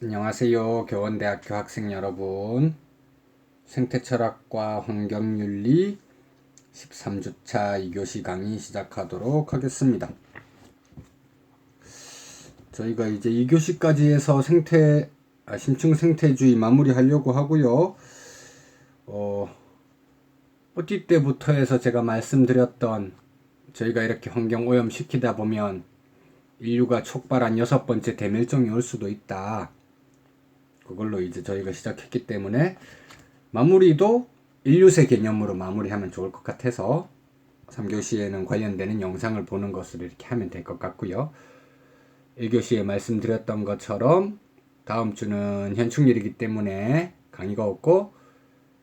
안녕하세요. 교원대학교 학생 여러분. 생태철학과 환경윤리 13주차 2교시 강의 시작하도록 하겠습니다. 저희가 이제 2교시까지 해서 생태, 아, 심층 생태주의 마무리하려고 하고요. 어, 어디 때부터 해서 제가 말씀드렸던 저희가 이렇게 환경 오염 시키다 보면 인류가 촉발한 여섯 번째 대멸종이 올 수도 있다. 그걸로 이제 저희가 시작했기 때문에 마무리도 인류세 개념으로 마무리하면 좋을 것 같아서 3교시에는 관련되는 영상을 보는 것으로 이렇게 하면 될 것 같고요. 1교시에 말씀드렸던 것처럼 다음 주는 현충일이기 때문에 강의가 없고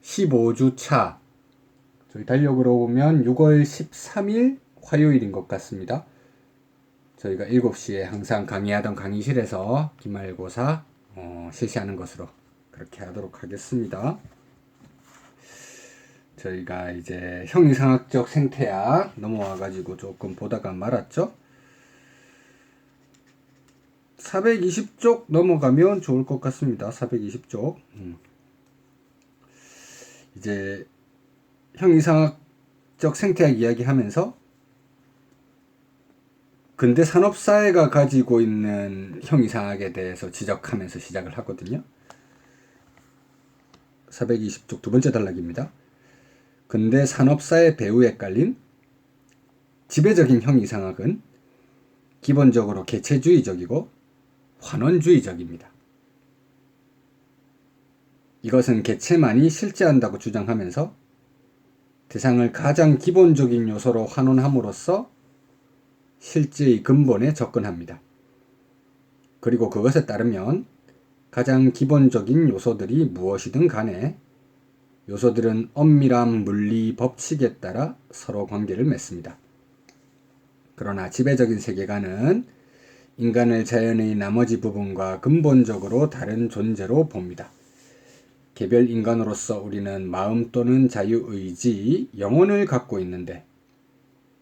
15주 차 저희 달력으로 보면 6월 13일 화요일인 것 같습니다. 저희가 7시에 항상 강의하던 강의실에서 기말고사 어, 실시하는 것으로 그렇게 하도록 하겠습니다. 저희가 이제 형이상학적 생태학 넘어와가지고 조금 보다가 말았죠. 420쪽 넘어가면 좋을 것 같습니다. 420쪽. 음. 이제 형이상학적 생태학 이야기 하면서 근대 산업사회가 가지고 있는 형이상학에 대해서 지적하면서 시작을 하거든요. 420쪽 두 번째 단락입니다. 근대 산업사회 배후에 깔린 지배적인 형이상학은 기본적으로 개체주의적이고 환원주의적입니다. 이것은 개체만이 실제한다고 주장하면서 대상을 가장 기본적인 요소로 환원함으로써 실제의 근본에 접근합니다. 그리고 그것에 따르면 가장 기본적인 요소들이 무엇이든 간에 요소들은 엄밀한 물리 법칙에 따라 서로 관계를 맺습니다. 그러나 지배적인 세계관은 인간을 자연의 나머지 부분과 근본적으로 다른 존재로 봅니다. 개별 인간으로서 우리는 마음 또는 자유의지, 영혼을 갖고 있는데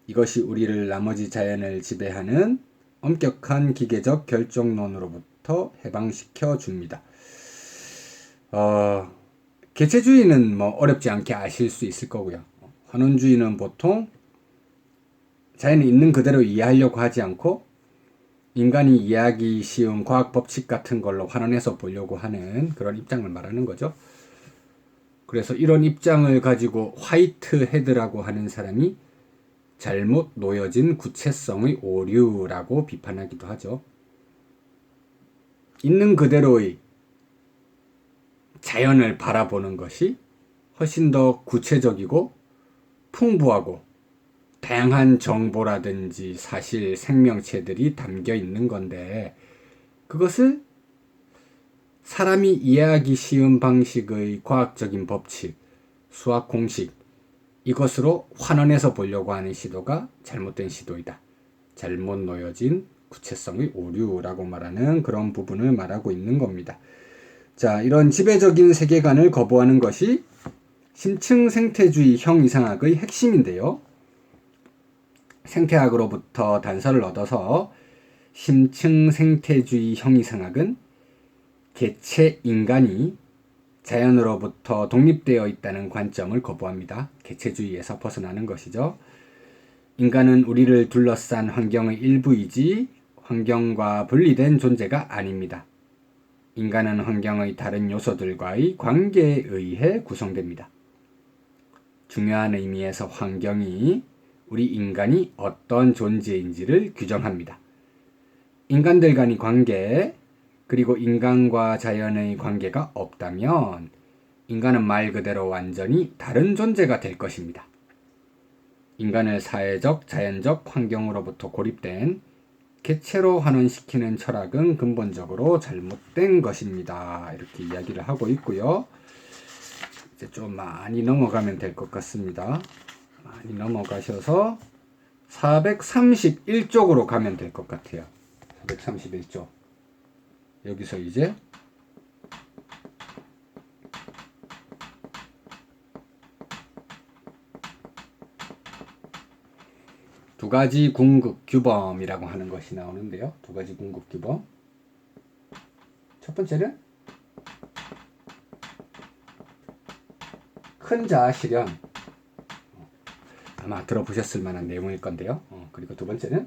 이것이 우리를 나머지 자연을 지배하는 엄격한 기계적 결정론으로부터 해방시켜 줍니다. 어, 개체주의는 뭐 어렵지 않게 아실 수 있을 거고요. 환원주의는 보통 자연이 있는 그대로 이해하려고 하지 않고 인간이 이해하기 쉬운 과학 법칙 같은 걸로 환원해서 보려고 하는 그런 입장을 말하는 거죠. 그래서 이런 입장을 가지고 화이트 헤드라고 하는 사람이 잘못 놓여진 구체성의 오류라고 비판하기도 하죠. 있는 그대로의 자연을 바라보는 것이 훨씬 더 구체적이고 풍부하고 다양한 정보라든지 사실 생명체들이 담겨 있는 건데 그것을 사람이 이해하기 쉬운 방식의 과학적인 법칙, 수학 공식, 이것으로 환원해서 보려고 하는 시도가 잘못된 시도이다. 잘못 놓여진 구체성의 오류라고 말하는 그런 부분을 말하고 있는 겁니다. 자, 이런 지배적인 세계관을 거부하는 것이 심층 생태주의 형 이상학의 핵심인데요. 생태학으로부터 단서를 얻어서 심층 생태주의 형 이상학은 개체 인간이 자연으로부터 독립되어 있다는 관점을 거부합니다. 개체주의에서 벗어나는 것이죠. 인간은 우리를 둘러싼 환경의 일부이지 환경과 분리된 존재가 아닙니다. 인간은 환경의 다른 요소들과의 관계에 의해 구성됩니다. 중요한 의미에서 환경이 우리 인간이 어떤 존재인지를 규정합니다. 인간들 간의 관계, 그리고 인간과 자연의 관계가 없다면 인간은 말 그대로 완전히 다른 존재가 될 것입니다. 인간을 사회적, 자연적 환경으로부터 고립된 개체로 환원시키는 철학은 근본적으로 잘못된 것입니다. 이렇게 이야기를 하고 있고요. 이제 좀 많이 넘어가면 될 것 같습니다. 많이 넘어가셔서 431쪽으로 가면 될 것 같아요. 431쪽. 여기서 이제 두 가지 궁극 규범이라고 하는 것이 나오는데요. 두 가지 궁극 규범. 첫 번째는 큰 자아 실현. 아마 들어보셨을 만한 내용일 건데요. 어, 그리고 두 번째는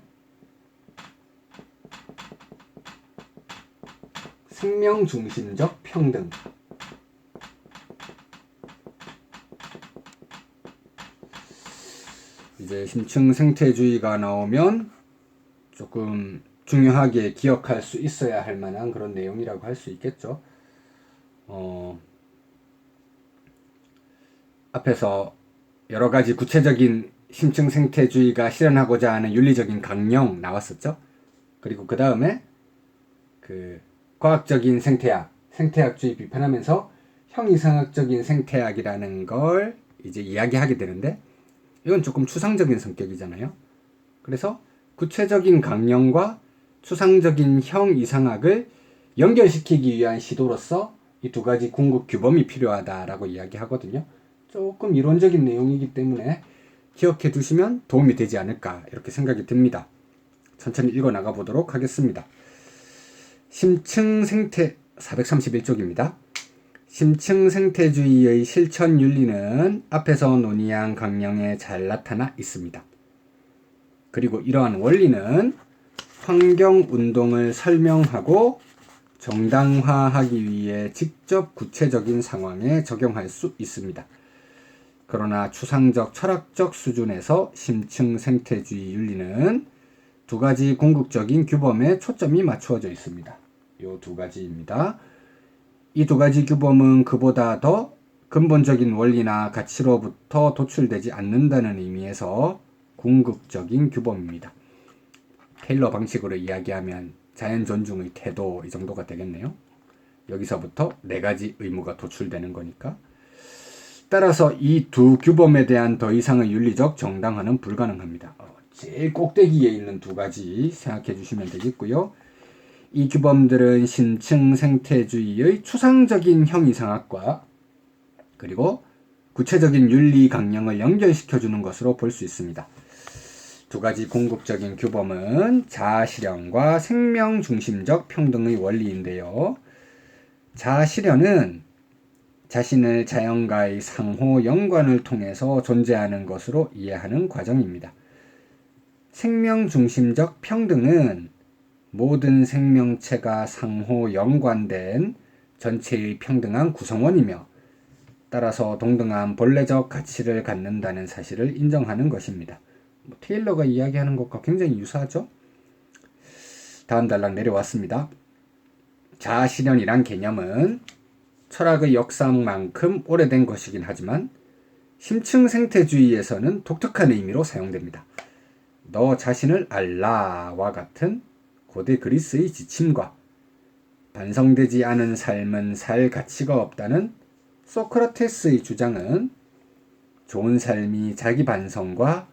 생명 중심적 평등. 이제 심층 생태주의가 나오면 조금 중요하게 기억할 수 있어야 할 만한 그런 내용이라고 할 수 있겠죠. 어, 앞에서 여러 가지 구체적인 심층 생태주의가 실현하고자 하는 윤리적인 강령 나왔었죠. 그리고 그 다음에 그 과학적인 생태학, 생태학주의 비판하면서 형이상학적인 생태학이라는 걸 이제 이야기하게 되는데 이건 조금 추상적인 성격이잖아요. 그래서 구체적인 강령과 추상적인 형이상학을 연결시키기 위한 시도로서 이 두 가지 궁극 규범이 필요하다라고 이야기하거든요. 조금 이론적인 내용이기 때문에 기억해 두시면 도움이 되지 않을까 이렇게 생각이 듭니다. 천천히 읽어 나가 보도록 하겠습니다. 심층 생태 431쪽입니다. 심층 생태주의의 실천 윤리는 앞에서 논의한 강령에 잘 나타나 있습니다. 그리고 이러한 원리는 환경 운동을 설명하고 정당화하기 위해 직접 구체적인 상황에 적용할 수 있습니다. 그러나 추상적 철학적 수준에서 심층 생태주의 윤리는 두 가지 궁극적인 규범에 초점이 맞추어져 있습니다. 이두 가지입니다. 이 두 가지 규범은 그보다 더 근본적인 원리나 가치로부터 도출되지 않는다는 의미에서 궁극적인 규범입니다. 테일러 방식으로 이야기하면 자연 존중의 태도 이 정도가 되겠네요. 여기서부터 네 가지 의무가 도출되는 거니까. 따라서 이 두 규범에 대한 더 이상의 윤리적 정당화는 불가능합니다. 어, 제일 꼭대기에 있는 두 가지 생각해 주시면 되겠고요. 이 규범들은 신층 생태주의의 추상적인 형이상학과 그리고 구체적인 윤리 강령을 연결시켜 주는 것으로 볼 수 있습니다. 두 가지 궁극적인 규범은 자아실현과 생명 중심적 평등의 원리인데요. 자아실현은 자신을 자연과의 상호 연관을 통해서 존재하는 것으로 이해하는 과정입니다. 생명 중심적 평등은 모든 생명체가 상호 연관된 전체의 평등한 구성원이며 따라서 동등한 본래적 가치를 갖는다는 사실을 인정하는 것입니다. 뭐 테일러가 이야기하는 것과 굉장히 유사하죠? 다음 단락 내려왔습니다. 자아실현이란 개념은 철학의 역사만큼 오래된 것이긴 하지만 심층 생태주의에서는 독특한 의미로 사용됩니다. 너 자신을 알라와 같은 고대 그리스의 지침과 반성되지 않은 삶은 살 가치가 없다는 소크라테스의 주장은 좋은 삶이 자기 반성과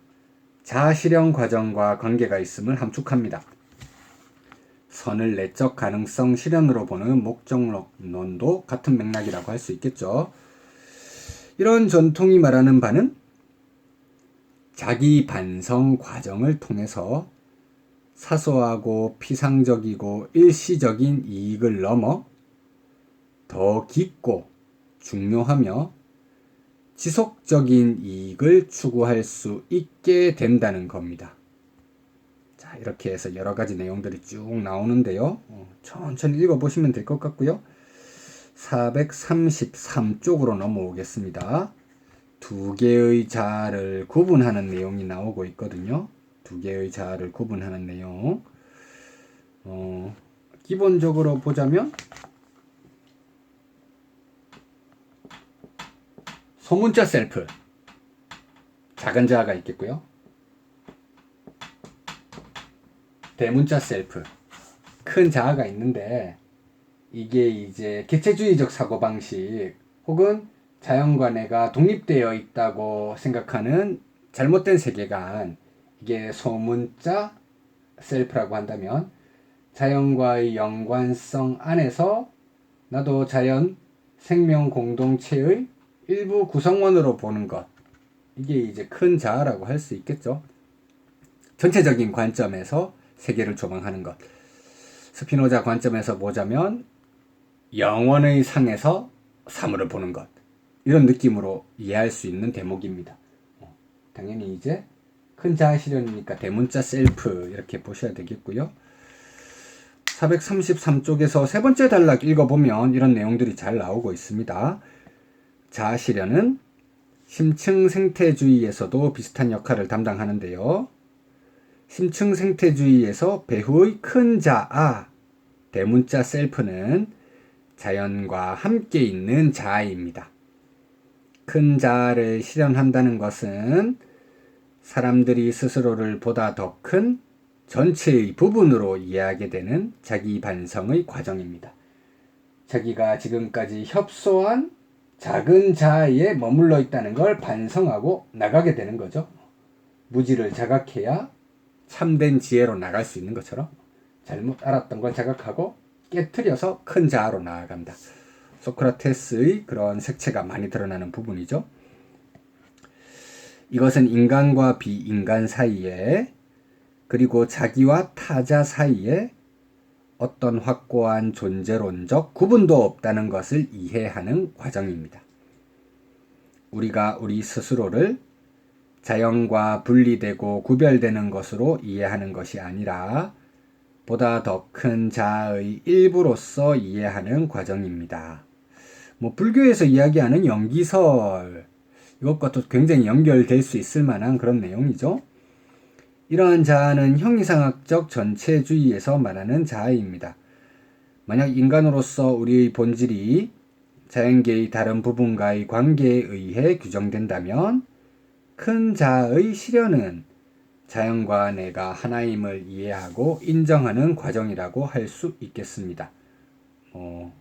자아실현 과정과 관계가 있음을 함축합니다. 선을 내적 가능성 실현으로 보는 목적론도 같은 맥락이라고 할 수 있겠죠. 이런 전통이 말하는 바는 자기 반성 과정을 통해서 사소하고 피상적이고 일시적인 이익을 넘어 더 깊고 중요하며 지속적인 이익을 추구할 수 있게 된다는 겁니다. 자, 이렇게 해서 여러 가지 내용들이 쭉 나오는데요. 어, 천천히 읽어보시면 될 것 같고요. 433쪽으로 넘어오겠습니다. 두 개의 자아를 구분하는 내용이 나오고 있거든요. 두 개의 자아를 구분하는 내용. 어, 기본적으로 보자면 소문자 셀프 작은 자아가 있겠고요. 대문자 셀프 큰 자아가 있는데 이게 이제 개체주의적 사고방식 혹은 자연과 내가 독립되어 있다고 생각하는 잘못된 세계관 이게 소문자 셀프라고 한다면 자연과의 연관성 안에서 나도 자연 생명 공동체의 일부 구성원으로 보는 것. 이게 이제 큰 자아라고 할 수 있겠죠. 전체적인 관점에서 세계를 조망하는 것. 스피노자 관점에서 보자면 영원의 상에서 사물을 보는 것 이런 느낌으로 이해할 수 있는 대목입니다. 어, 당연히 이제 큰 자아 실현이니까 대문자 셀프 이렇게 보셔야 되겠고요. 433쪽에서 세 번째 단락 읽어보면 이런 내용들이 잘 나오고 있습니다. 자아 실현은 심층 생태주의에서도 비슷한 역할을 담당하는데요. 심층 생태주의에서 배후의 큰 자아, 대문자 셀프는 자연과 함께 있는 자아입니다. 큰 자아를 실현한다는 것은 사람들이 스스로를 보다 더 큰 전체의 부분으로 이해하게 되는 자기 반성의 과정입니다. 자기가 지금까지 협소한 작은 자아에 머물러 있다는 걸 반성하고 나가게 되는 거죠. 무지를 자각해야 참된 지혜로 나갈 수 있는 것처럼 잘못 알았던 걸 자각하고 깨뜨려서 큰 자아로 나아간다. 소크라테스의 그런 색채가 많이 드러나는 부분이죠. 이것은 인간과 비인간 사이에 그리고 자기와 타자 사이에 어떤 확고한 존재론적 구분도 없다는 것을 이해하는 과정입니다. 우리가 우리 스스로를 자연과 분리되고 구별되는 것으로 이해하는 것이 아니라 보다 더 큰 자아의 일부로서 이해하는 과정입니다. 뭐 불교에서 이야기하는 연기설 이것과도 굉장히 연결될 수 있을 만한 그런 내용이죠. 이러한 자아는 형이상학적 전체주의에서 말하는 자아입니다. 만약 인간으로서 우리의 본질이 자연계의 다른 부분과의 관계에 의해 규정된다면 큰 자아의 실현은 자연과 내가 하나임을 이해하고 인정하는 과정이라고 할 수 있겠습니다. 어,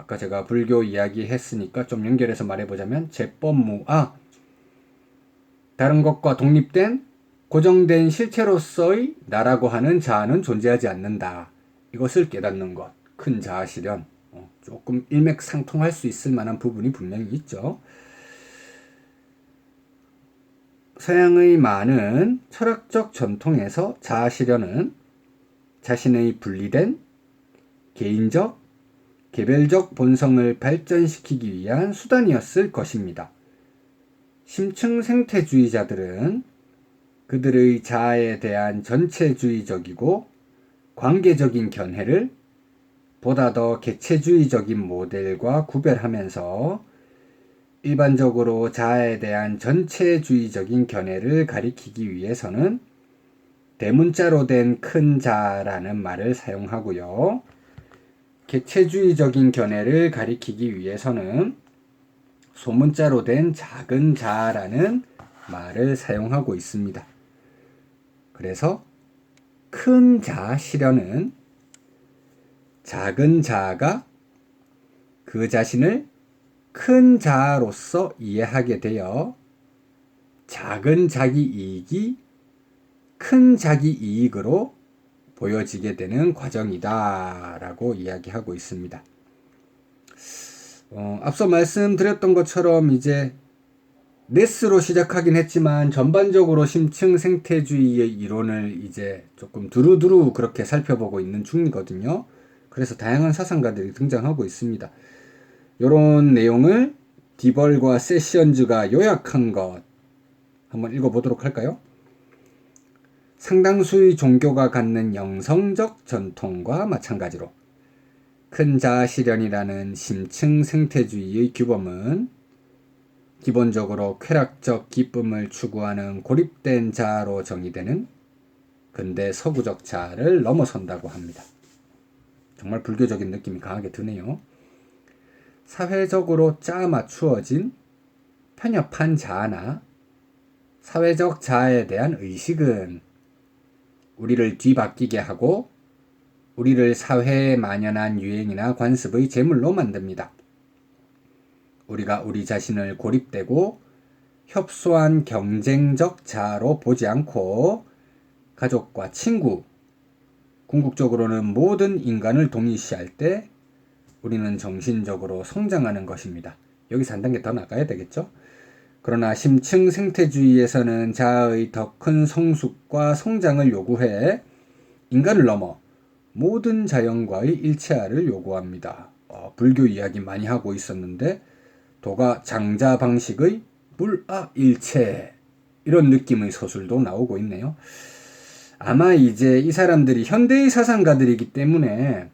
아까 제가 불교 이야기 했으니까 좀 연결해서 말해보자면 제법무아 다른 것과 독립된 고정된 실체로서의 나라고 하는 자아는 존재하지 않는다. 이것을 깨닫는 것. 큰 자아 실현. 어, 조금 일맥상통할 수 있을 만한 부분이 분명히 있죠. 서양의 많은 철학적 전통에서 자아 실현은 자신의 분리된 개인적, 개별적 본성을 발전시키기 위한 수단이었을 것입니다. 심층 생태주의자들은 그들의 자아에 대한 전체주의적이고 관계적인 견해를 보다 더 개체주의적인 모델과 구별하면서 일반적으로 자아에 대한 전체주의적인 견해를 가리키기 위해서는 대문자로 된 큰 자라는 말을 사용하고요. 개체주의적인 견해를 가리키기 위해서는 소문자로 된 작은 자라는 말을 사용하고 있습니다. 그래서 큰 자 실현은 작은 자가 그 자신을 큰 자로서 이해하게 되어 작은 자기 이익이 큰 자기 이익으로 보여지게 되는 과정이다라고 이야기하고 있습니다. 어, 앞서 말씀드렸던 것처럼 이제 네스로 시작하긴 했지만 전반적으로 심층 생태주의의 이론을 이제 조금 두루두루 그렇게 살펴보고 있는 중이거든요. 그래서 다양한 사상가들이 등장하고 있습니다. 이런 내용을 디벌과 세션즈가 요약한 것 한번 읽어보도록 할까요? 상당수의 종교가 갖는 영성적 전통과 마찬가지로 큰 자아 실현이라는 심층 생태주의의 규범은 기본적으로 쾌락적 기쁨을 추구하는 고립된 자아로 정의되는 근대 서구적 자아를 넘어선다고 합니다. 정말 불교적인 느낌이 강하게 드네요. 사회적으로 짜 맞추어진 편협한 자아나 사회적 자아에 대한 의식은 우리를 뒤바뀌게 하고 우리를 사회에 만연한 유행이나 관습의 제물로 만듭니다. 우리가 우리 자신을 고립되고 협소한 경쟁적 자아로 보지 않고 가족과 친구, 궁극적으로는 모든 인간을 동일시할 때 우리는 정신적으로 성장하는 것입니다. 여기서 한 단계 더 나가야 되겠죠? 그러나 심층 생태주의에서는 자아의 더 큰 성숙과 성장을 요구해 인간을 넘어 모든 자연과의 일체화를 요구합니다. 와, 어, 불교 이야기 많이 하고 있었는데 도가 장자 방식의 불아일체 이런 느낌의 서술도 나오고 있네요. 아마 이제 이 사람들이 현대의 사상가들이기 때문에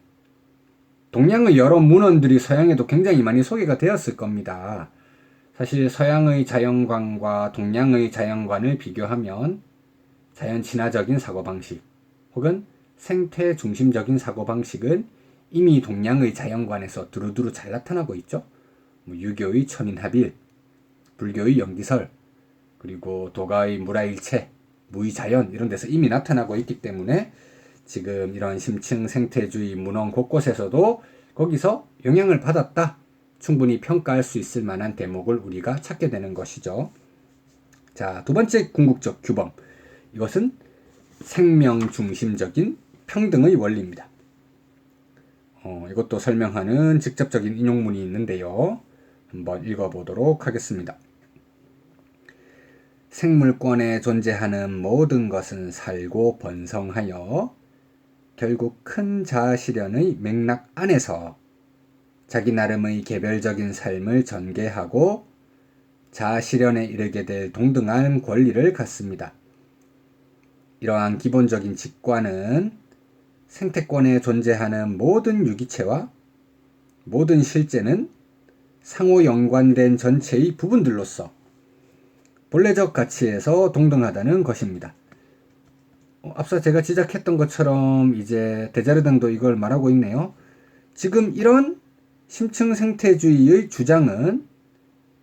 동양의 여러 문헌들이 서양에도 굉장히 많이 소개가 되었을 겁니다. 사실 서양의 자연관과 동양의 자연관을 비교하면 자연 친화적인 사고방식 혹은 생태 중심적인 사고방식은 이미 동양의 자연관에서 두루두루 잘 나타나고 있죠. 뭐 유교의 천인합일, 불교의 영기설, 그리고 도가의 무라일체, 무의자연 이런 데서 이미 나타나고 있기 때문에 지금 이런 심층 생태주의 문헌 곳곳에서도 거기서 영향을 받았다. 충분히 평가할 수 있을 만한 대목을 우리가 찾게 되는 것이죠. 자, 두 번째 궁극적 규범. 이것은 생명 중심적인 평등의 원리입니다. 어, 이것도 설명하는 직접적인 인용문이 있는데요. 한번 읽어보도록 하겠습니다. 생물권에 존재하는 모든 것은 살고 번성하여 결국 큰 자아 실현의 맥락 안에서 자기 나름의 개별적인 삶을 전개하고 자아 실현에 이르게 될 동등한 권리를 갖습니다. 이러한 기본적인 직관은 생태권에 존재하는 모든 유기체와 모든 실제는 상호 연관된 전체의 부분들로서 본래적 가치에서 동등하다는 것입니다. 어, 앞서 제가 지적했던 것처럼 이제 데자르당도 이걸 말하고 있네요. 지금 이런 심층 생태주의의 주장은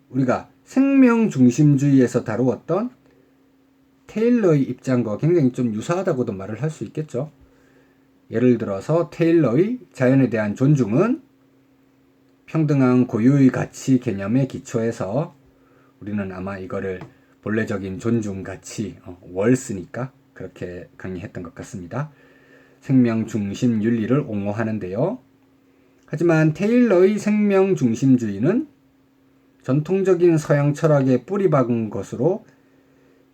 우리가 생명 중심주의에서 다루었던 테일러의 입장과 굉장히 좀 유사하다고도 말을 할 수 있겠죠. 예를 들어서 테일러의 자연에 대한 존중은 평등한 고유의 가치 개념에 기초해서 우리는 아마 이거를 본래적인 존중 가치 어, 월스니까 그렇게 강의했던 것 같습니다. 생명 중심 윤리를 옹호하는데요. 하지만 테일러의 생명 중심주의는 전통적인 서양 철학에 뿌리 박은 것으로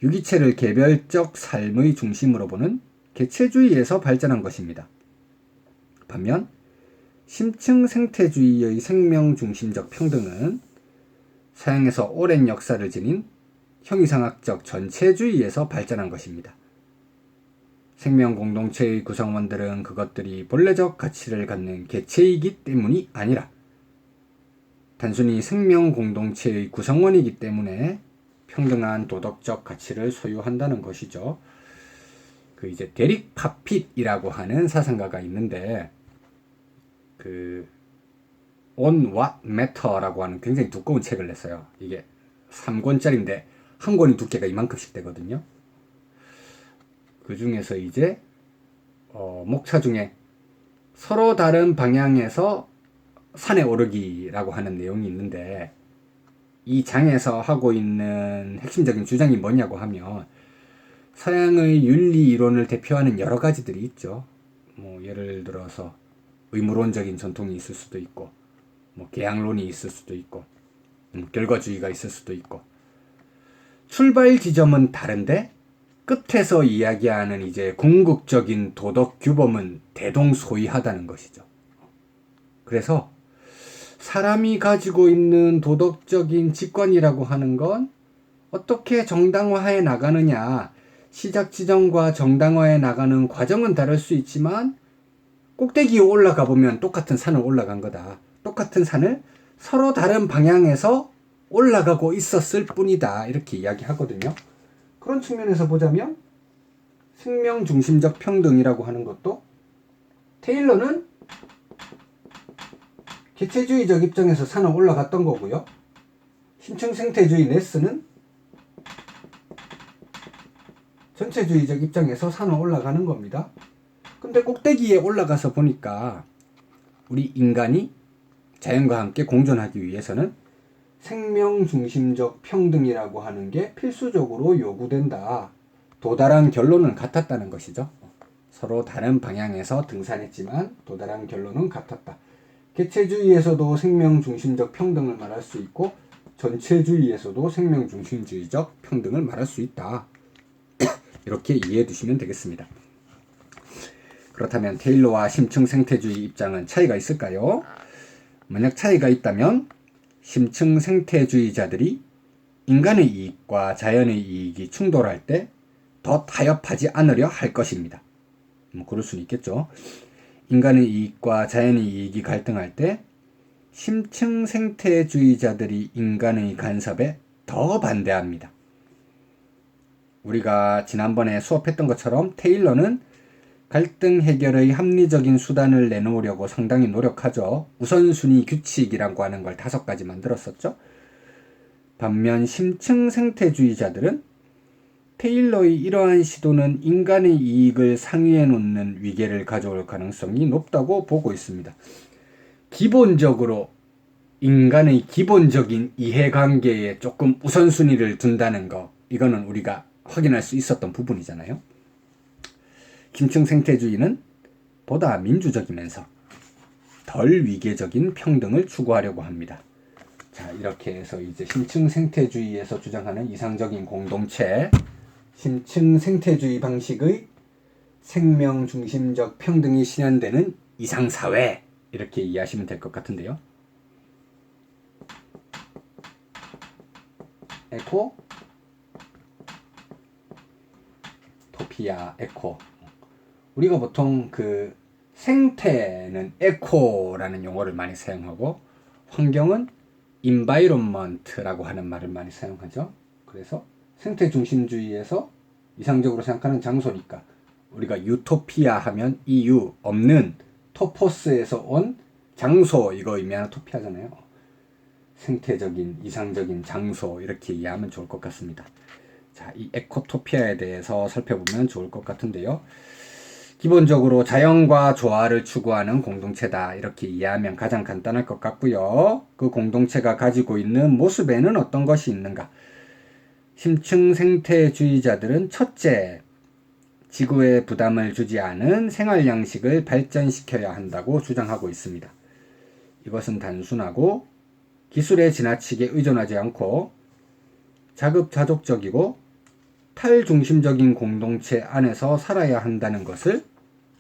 유기체를 개별적 삶의 중심으로 보는 개체주의에서 발전한 것입니다. 반면 심층 생태주의의 생명 중심적 평등은 서양에서 오랜 역사를 지닌 형이상학적 전체주의에서 발전한 것입니다. 생명 공동체의 구성원들은 그것들이 본래적 가치를 갖는 개체이기 때문이 아니라 단순히 생명 공동체의 구성원이기 때문에 평등한 도덕적 가치를 소유한다는 것이죠. 그 이제 데릭 파핏이라고 하는 사상가가 있는데 그 On What Matter라고 하는 굉장히 두꺼운 책을 냈어요. 이게 3권짜리인데 한 권이 두께가 이만큼씩 되거든요. 그 중에서 이제 어, 목차 중에 서로 다른 방향에서 산에 오르기라고 하는 내용이 있는데 이 장에서 하고 있는 핵심적인 주장이 뭐냐고 하면 서양의 윤리 이론을 대표하는 여러 가지들이 있죠. 뭐 예를 들어서 의무론적인 전통이 있을 수도 있고 뭐 계양론이 있을 수도 있고 음, 결과주의가 있을 수도 있고 출발 지점은 다른데 끝에서 이야기하는 이제 궁극적인 도덕 규범은 대동소이하다는 것이죠. 그래서 사람이 가지고 있는 도덕적인 직관이라고 하는 건 어떻게 정당화해 나가느냐, 시작 지점과 정당화해 나가는 과정은 다를 수 있지만 꼭대기에 올라가 보면 똑같은 산을 올라간 거다. 똑같은 산을 서로 다른 방향에서 올라가고 있었을 뿐이다. 이렇게 이야기하거든요. 그런 측면에서 보자면 생명 중심적 평등이라고 하는 것도 테일러는 개체주의적 입장에서 산을 올라갔던 거고요. 심층 생태주의 네스는 전체주의적 입장에서 산을 올라가는 겁니다. 근데 꼭대기에 올라가서 보니까 우리 인간이 자연과 함께 공존하기 위해서는 생명 중심적 평등이라고 하는 게 필수적으로 요구된다. 도달한 결론은 같았다는 것이죠. 서로 다른 방향에서 등산했지만 도달한 결론은 같았다. 개체주의에서도 생명 중심적 평등을 말할 수 있고 전체주의에서도 생명 중심주의적 평등을 말할 수 있다. 이렇게 이해해 두시면 되겠습니다. 그렇다면 테일러와 심층 생태주의 입장은 차이가 있을까요? 만약 차이가 있다면 심층 생태주의자들이 인간의 이익과 자연의 이익이 충돌할 때 더 타협하지 않으려 할 것입니다. 뭐 그럴 수는 있겠죠. 인간의 이익과 자연의 이익이 갈등할 때 심층 생태주의자들이 인간의 간섭에 더 반대합니다. 우리가 지난번에 수업했던 것처럼 테일러는 갈등 해결의 합리적인 수단을 내놓으려고 상당히 노력하죠. 우선순위 규칙이라고 하는 걸 다섯 가지 만들었었죠. 반면 심층 생태주의자들은 테일러의 이러한 시도는 인간의 이익을 상위에 놓는 위계를 가져올 가능성이 높다고 보고 있습니다. 기본적으로 인간의 기본적인 이해관계에 조금 우선순위를 둔다는 거, 이거는 우리가 확인할 수 있었던 부분이잖아요. 심층 생태주의는 보다 민주적이면서 덜 위계적인 평등을 추구하려고 합니다. 자, 이렇게 해서 이제 심층 생태주의에서 주장하는 이상적인 공동체, 심층 생태주의 방식의 생명 중심적 평등이 실현되는 이상사회, 이렇게 이해하시면 될 것 같은데요. 에코, 토피아, 에코. 우리가 보통 그 생태는 에코라는 용어를 많이 사용하고 환경은 environment라고 하는 말을 많이 사용하죠. 그래서 생태 중심주의에서 이상적으로 생각하는 장소니까 우리가 유토피아 하면 EU 없는 토포스에서 온 장소 이거 의미하는 토피아잖아요. 생태적인 이상적인 장소 이렇게 이해하면 좋을 것 같습니다. 자, 이 에코토피아에 대해서 살펴보면 좋을 것 같은데요. 기본적으로 자연과 조화를 추구하는 공동체다. 이렇게 이해하면 가장 간단할 것 같고요. 그 공동체가 가지고 있는 모습에는 어떤 것이 있는가? 심층 생태주의자들은 첫째, 지구에 부담을 주지 않은 생활 양식을 발전시켜야 한다고 주장하고 있습니다. 이것은 단순하고 기술에 지나치게 의존하지 않고 자급자족적이고 탈중심적인 공동체 안에서 살아야 한다는 것을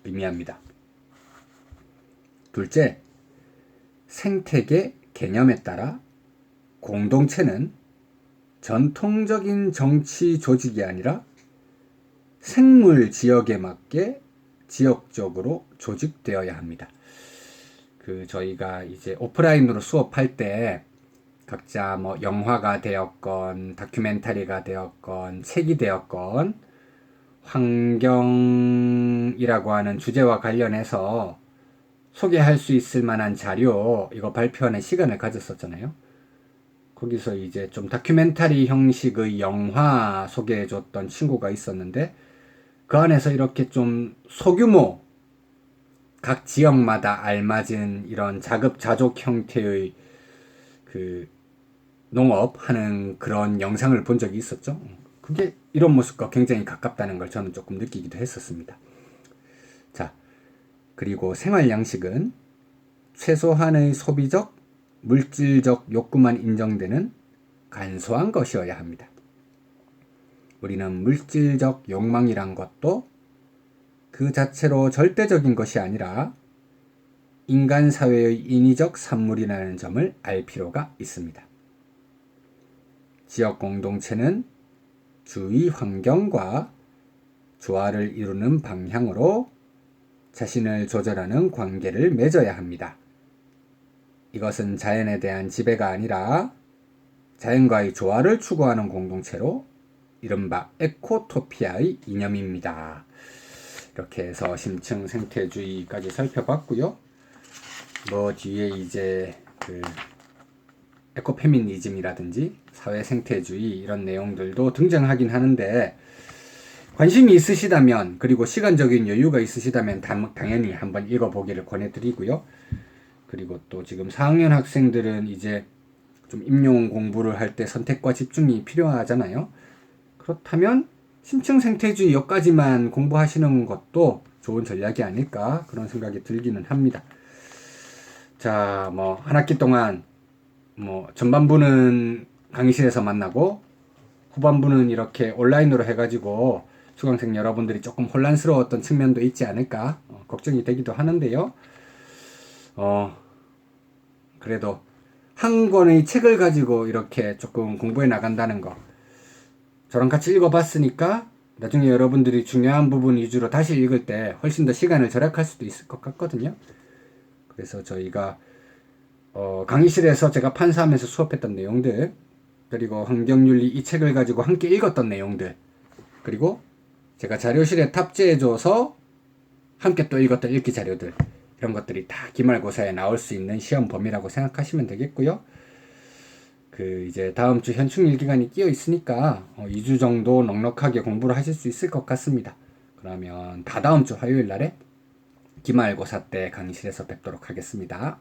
의미합니다. 둘째, 생태계 개념에 따라 공동체는 전통적인 정치 조직이 아니라 생물 지역에 맞게 지역적으로 조직되어야 합니다. 그 저희가 이제 오프라인으로 수업할 때 각자 뭐 영화가 되었건 다큐멘터리가 되었건 책이 되었건 환경이라고 하는 주제와 관련해서 소개할 수 있을 만한 자료 이거 발표하는 시간을 가졌었잖아요. 거기서 이제 좀 다큐멘터리 형식의 영화 소개해 줬던 친구가 있었는데 그 안에서 이렇게 좀 소규모 각 지역마다 알맞은 이런 자급자족 형태의 그 농업하는 그런 영상을 본 적이 있었죠. 그게 이런 모습과 굉장히 가깝다는 걸 저는 조금 느끼기도 했었습니다. 자, 그리고 생활 양식은 최소한의 소비적, 물질적 욕구만 인정되는 간소한 것이어야 합니다. 우리는 물질적 욕망이란 것도 그 자체로 절대적인 것이 아니라 인간 사회의 인위적 산물이라는 점을 알 필요가 있습니다. 지역 공동체는 주위 환경과 조화를 이루는 방향으로 자신을 조절하는 관계를 맺어야 합니다. 이것은 자연에 대한 지배가 아니라 자연과의 조화를 추구하는 공동체로 이른바 에코토피아의 이념입니다. 이렇게 해서 심층 생태주의까지 살펴봤고요. 뭐 뒤에 이제 그 에코페미니즘이라든지 사회 생태주의 이런 내용들도 등장하긴 하는데 관심이 있으시다면 그리고 시간적인 여유가 있으시다면 당연히 한번 읽어보기를 권해드리고요. 그리고 또 지금 4학년 학생들은 이제 좀 임용 공부를 할 때 선택과 집중이 필요하잖아요. 그렇다면 심층 생태주의 여기까지만 공부하시는 것도 좋은 전략이 아닐까 그런 생각이 들기는 합니다. 자, 뭐 한 학기 동안 뭐 전반부는 강의실에서 만나고 후반부는 이렇게 온라인으로 해가지고 수강생 여러분들이 조금 혼란스러웠던 측면도 있지 않을까 어, 걱정이 되기도 하는데요. 어, 그래도 한 권의 책을 가지고 이렇게 조금 공부해 나간다는 거 저랑 같이 읽어봤으니까 나중에 여러분들이 중요한 부분 위주로 다시 읽을 때 훨씬 더 시간을 절약할 수도 있을 것 같거든요. 그래서 저희가 어, 강의실에서 제가 판사하면서 수업했던 내용들 그리고 환경윤리 이 책을 가지고 함께 읽었던 내용들 그리고 제가 자료실에 탑재해줘서 함께 또 읽었던 읽기 자료들 이런 것들이 다 기말고사에 나올 수 있는 시험 범위라고 생각하시면 되겠고요. 그 이제 다음 주 현충일 기간이 끼어 있으니까 어, 2주 정도 넉넉하게 공부를 하실 수 있을 것 같습니다. 그러면 다다음 주 화요일 날에 기말고사 때 강의실에서 뵙도록 하겠습니다.